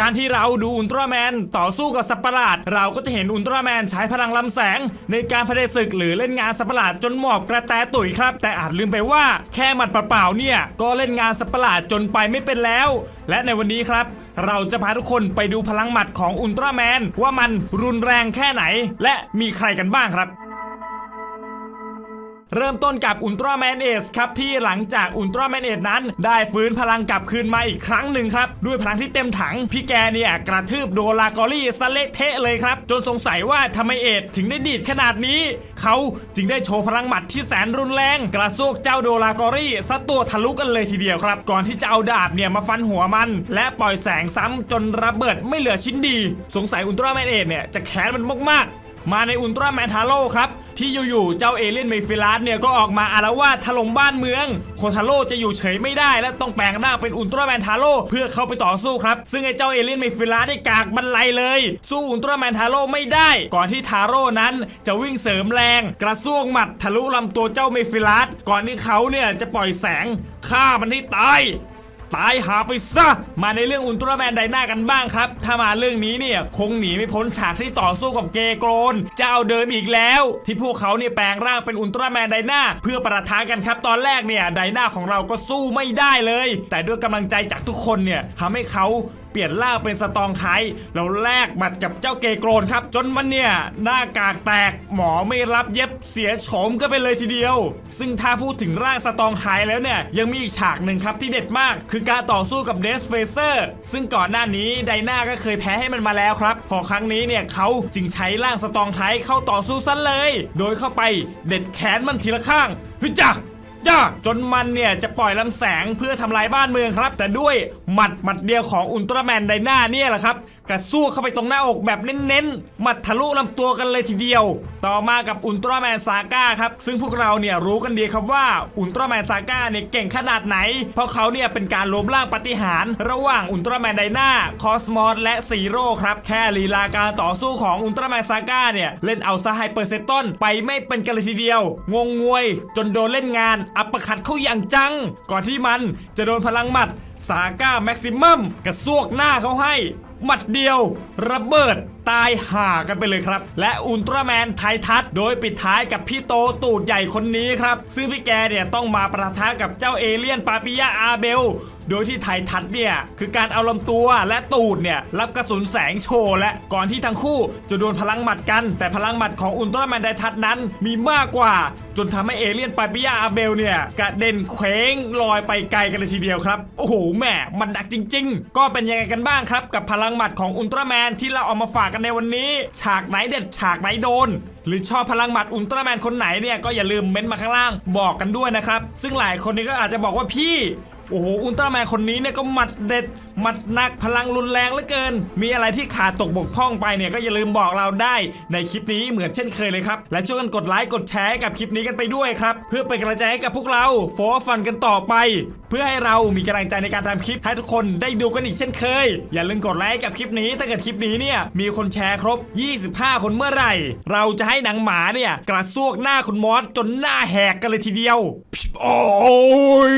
การที่เราดูอุลตร้าแมนต่อสู้กับสัตว์ประหลาด เราก็จะเห็นอุลตร้าแมนใช้พลังลำแสง ในการพเผด็จศึกหรือเล่นงานสัตว์ประหลาดจนหมอบกระแตตุ๋ยครับ แต่อาจลืมไปว่าแค่หมัดเปล่าๆเนี่ยก็เล่นงานสัตว์ประหลาดจนไปไม่เป็นแล้ว และในวันนี้ครับ เราจะพาทุกคนไปดูพลังหมัดของอุลตร้าแมนว่ามันรุนแรงแค่ไหน และมีใครกันบ้างครับ เริ่มต้นกับอุลตร้าแมนเอสครับที่หลังจากอุลตร้าแมนเอสนั้น ได้ฟื้นพลังกลับคืนมาอีกครั้งหนึ่งครับ ด้วยพลังที่เต็มถัง พี่แกเนี่ยกระทืบโดลากอรี่สเละเทะเลยครับ จนสงสัยว่าทำไมเอสถึงได้ดีดขนาดนี้ เขาจึงได้โชว์พลังหมัดที่แสนรุนแรง กระซวกเจ้าโดลากอรี่ซะตัวทะลุกันเลยทีเดียวครับ ก่อนที่จะเอาดาบเนี่ยมาฟันหัวมัน และปล่อยแสงซ้ำจนระเบิดไม่เหลือชิ้นดี สงสัยอุลตร้าแมนเอสเนี่ยจะแค้นมันมากๆ มาในอุลตร้าแมนทาโร่ครับ ที่อยู่ๆเจ้าเอเลี่ยนเมฟิลัสเนี่ยก็ออกมาอารวาสถล่มบ้านเมือง โคทาโร่จะอยู่เฉยไม่ได้และต้องแปลงร่างเป็นอุลตร้าแมนทาโร่เพื่อเข้าไปต่อสู้ครับ ซึ่งไอ้เจ้าเอเลี่ยนเมฟิลัสได้กากบันไลเลย สู้อุลตร้าแมนทาโร่ไม่ได้ ก่อนที่ทาโร่นั้นจะวิ่งเสริมแรง กระซวกหมัดทะลุลำตัวเจ้าเมฟิลัสก่อนที่เขาเนี่ยจะปล่อยแสงฆ่ามันให้ตาย ตายหาไปซะ มาในเรื่องอุลตร้าแมนไดนากันบ้างครับ ถ้ามาเรื่องนี้เนี่ยคงหนีไม่พ้นฉากที่ต่อสู้กับเกโกรนเจ้าเดิมอีกแล้ว ที่พวกเขาเนี่ยแปลงร่างเป็นอุลตร้าแมนไดนาเพื่อประทะกันครับ ตอนแรกเนี่ยไดนาของเราก็สู้ไม่ได้เลย แต่ด้วยกำลังใจจากทุกคนเนี่ยทำให้เขาเปลี่ยนร่างเป็นสตองไทยแล้วแลกบัตรกับเจ้าเกโกรนครับ จนมันเนี่ยหน้ากากแตกหมอไม่รับเย็บเสียโฉมก็ไปเลยทีเดียว ซึ่งถ้าพูดถึงร่างสตองไทยแล้วเนี่ยยังมีอีกฉากหนึ่งครับที่เด็ดมาก คือการต่อสู้กับเดสเฟเซอร์ซึ่งก่อนหน้านี้ไดนาก็เคยแพ้ให้มันมาแล้วครับ พอครั้งนี้เนี่ยเขาจึงใช้ร่างสตองไทยเข้าต่อสู้ซะเลย โดยเข้าไปเด็ดแขนมันทีละข้างฮึจ้า จ้าจนมันเนี่ยจะปล่อยลำแสงเพื่อทำลายบ้านเมืองครับ แต่ด้วยหมัดหมัดเดียวของอุลตร้าแมนไดนาเนี่ยแหละครับกระสู้เข้าไปตรงหน้าอกแบบเน้นๆหมัดทะลุลำตัวกันเลยทีเดียว ต่อมากับอุลตร้าแมนซาก้าครับซึ่งพวกเราเนี่ยรู้กันดีครับว่าอุลตร้าแมนซาก้าเนี่ยเก่งขนาดไหน เพราะเขาเนี่ยเป็นการรวมร่างปฏิหารระหว่างอุลตร้าแมนไดนาคอสมอสและซีโร่ครับแค่ลีลาการต่อสู้ของอุลตร้าแมนซาก้าเนี่ยเล่นเอาซะไฮเปอร์เซตอนไปไม่เป็นกันเลยทีเดียว งงงวย จนโดนเล่นงานอัปเปอร์คัดเข้าอย่างจัง ก่อนที่มันจะโดนพลังหมัดสาก้าแม็กซิมัมกระซวกหน้าเขาให้ หมัดเดียว ระเบิด ตายห่ากันไปเลยครับ และอุลตร้าแมนไททัสโดยปิดท้ายกับพี่โตตูดใหญ่คนนี้ครับ ซึ่งพี่แกเนี่ยต้องมาประทะกับเจ้าเอเลี่ยนปาปิยะอาเบลโดยที่ไททัสเนี่ย คือการเอาลำตัวและตูดเนี่ย รับกระสุนแสงโชว์และก่อนที่ทั้งคู่จะโดนพลังหมัดกัน แต่พลังหมัดของอุลตร้าแมนไททัสนั้นมีมากกว่า จนทำให้เอเลี่ยนปาปิยะอาเบลเนี่ย กระเด็นเคว้งลอยไปไกลกันเลยทีเดียวครับ โอ้โหแหมมันดักจริง ๆ ก็เป็นยังไงกันบ้างครับ กับพลังหมัดของอุลตร้าแมนที่เราเอามาฝากกันในวันนี้ ฉากไหนเด็ดฉากไหนโดน หรือชอบพลังหมัดอุลตร้าแมนคนไหนเนี่ยก็อย่าลืมเม้นต์มาข้างล่างบอกกันด้วยนะครับ ซึ่งหลายคนนี้ก็อาจจะบอกว่าพี่ โอ้โหอุลตร้าแมนคนนี้เนี่ยก็หมัดเด็ดหมัดหนักพลังรุนแรงเหลือเกิน มีอะไรที่ขาดตกบกพร่องไปเนี่ยก็อย่าลืมบอกเราได้ ในคลิปนี้เหมือนเช่นเคยเลยครับ และช่วยกันกดไลค์กดแชร์กับคลิปนี้กันไปด้วยครับ เพื่อเป็นกำลังใจให้กับพวกเราโฟร์ฟันกันต่อไป เพื่อให้เรามีกำลังใจในการทำคลิปให้ทุกคนได้ดูกันอีกเช่นเคย อย่าลืมกดไลค์กับคลิปนี้ถ้าเกิดคลิปนี้เนี่ยมีคนแชร์ครบ 25 คนเมื่อไหร่ เราจะให้หนังหมาเนี่ยกระซวกหน้าคุณมอสจนหน้าแหกกันเลยทีเดียวโอ้ย